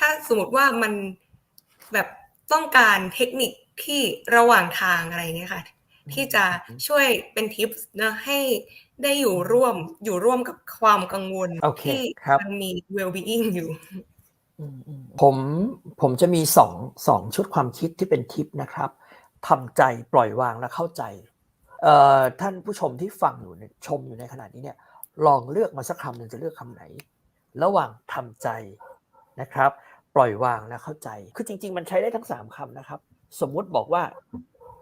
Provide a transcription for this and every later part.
ถ้าสมมติว่ามันแบบต้องการเทคนิคที่ระหว่างทางอะไรเงี้ยค่ะ ที่จะช่วยเป็นทิปนะให้ได้อยู่ร่วมอยู่ร่วมกับความกังวลโอเคที่ครับมันมี well being อยู่อืมอืมผมผมจะมีสองสองชุดความคิดที่เป็นทิปนะครับทำใจปล่อยวางและเข้าใจเอ่อท่านผู้ชมที่ฟังอยู่เนี่ยชมอยู่ในขณะนี้เนี่ยลองเลือกมาสักคำหนึ่งจะเลือกคำไหน ระหว่างทำใจนะครับ ปล่อยวางและเข้าใจ คือจริง ๆ มันใช้ได้ทั้งสามคำนะครับ สมมุติบอกว่า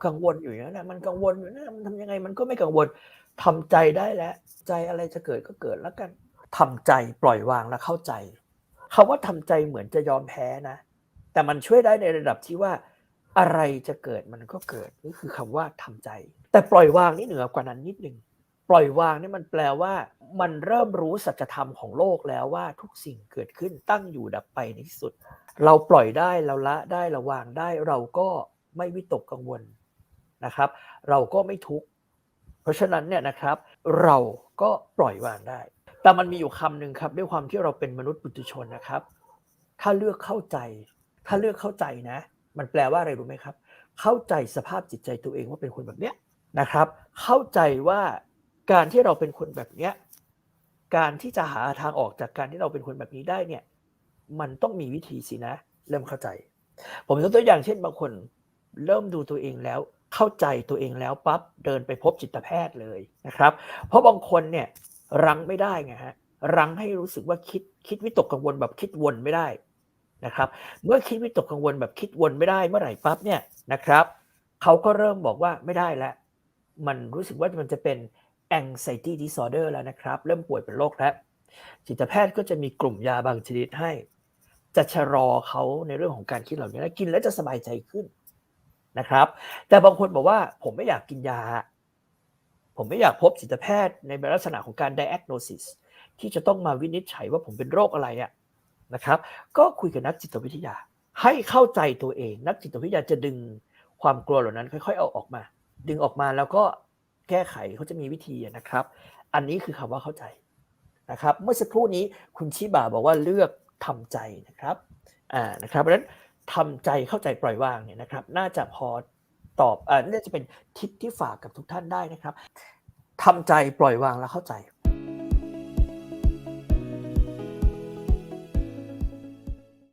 กังวลอยู่อย่างนั้นนะมันกังวลอยู่นะมันทำยังไงมันก็ไม่กังวลทำใจได้แล้ว ใจอะไรจะเกิดก็เกิดแล้วกันทำใจปล่อยวางและเข้าใจคำว่าทำใจเหมือนจะยอมแพ้นะ แต่มันช่วยได้ในระดับที่ว่า อะไรจะเกิดมันก็เกิดนี่คือคำว่าทำใจ แต่ปล่อยวางนี่เหนือกว่านั้นนิดนึง ปล่อยวางนี่มันแปลว่า มันเริ่มรู้สัจธรรมของโลกแล้วว่าทุกสิ่งเกิดขึ้นตั้งอยู่ดับไปในที่สุด เราปล่อยได้เราละได้เราวางได้เราก็ไม่วิตกกังวลนะครับ เราก็ไม่ทุกข์เพราะฉะนั้นเนี่ยนะครับ เราก็ปล่อยวางได้ แต่มันมีอยู่คำหนึ่งครับ ด้วยความที่เราเป็นมนุษย์ปุถุชนนะครับ ถ้าเลือกเข้าใจ ถ้าเลือกเข้าใจนะ มันแปลว่าอะไรรู้ไหมครับ เข้าใจสภาพจิตใจตัวเองว่าเป็นคนแบบเนี้ยนะครับ เข้าใจว่า การที่เราเป็นคนแบบเนี้ยการที่จะหาทางออกจากการที่เราเป็นคนแบบนี้ได้เนี่ย มันต้องมีวิธีสินะ เริ่มเข้าใจ ผมยกตัวอย่างเช่นบางคน เริ่มดูตัวเองแล้ว เข้าใจตัวเองแล้วปั๊บเดินไปพบจิตแพทย์เลยนะครับ เพราะบางคนเนี่ยรั้งไม่ได้ไงฮะรั้งให้รู้สึกว่าคิดคิดวิตกกังวลแบบคิดวนไม่ได้นะครับ เมื่อคิดวิตกกังวลแบบคิดวนไม่ได้เมื่อไหร่ปั๊บเนี่ยนะครับเขาก็เริ่มบอกว่าไม่ได้แล้วมันรู้สึกว่ามันจะเป็น anxiety disorder แล้วนะครับ เริ่มป่วยเป็นโรคแล้วจิตแพทย์ก็จะมีกลุ่มยาบางชนิดให้ จะชะลอเขาในเรื่องของการคิดเหล่านี้และกินแล้วจะสบายใจขึ้นนะครับ แต่บางคนบอกว่าผมไม่อยากกินยา ผมไม่อยากพบจิตแพทย์ในลักษณะของการ diagnosis ที่จะต้องมาวินิจฉัยว่าผมเป็นโรคอะไรอะนะครับ ก็คุยกับนักจิตวิทยา ให้เข้าใจตัวเอง นักจิตวิทยาจะดึงความกลัวเหล่านั้น ค่อย ๆ เอาออกมา ดึงออกมาแล้วก็ แก้ไขเขาจะมีวิธีนะครับ อันนี้คือคำว่าเข้าใจนะครับ เมื่อสักครู่นี้คุณชิบาบอกว่าเลือกทำใจนะครับอ่านะครับเพราะฉะนั้นทำใจเข้าใจปล่อยวางเนี่ยนะครับ น่าจะพอตอบอ่าน่าจะเป็นทิศที่ฝากกับทุกท่านได้นะครับทำใจปล่อยวางแล้วเข้าใจ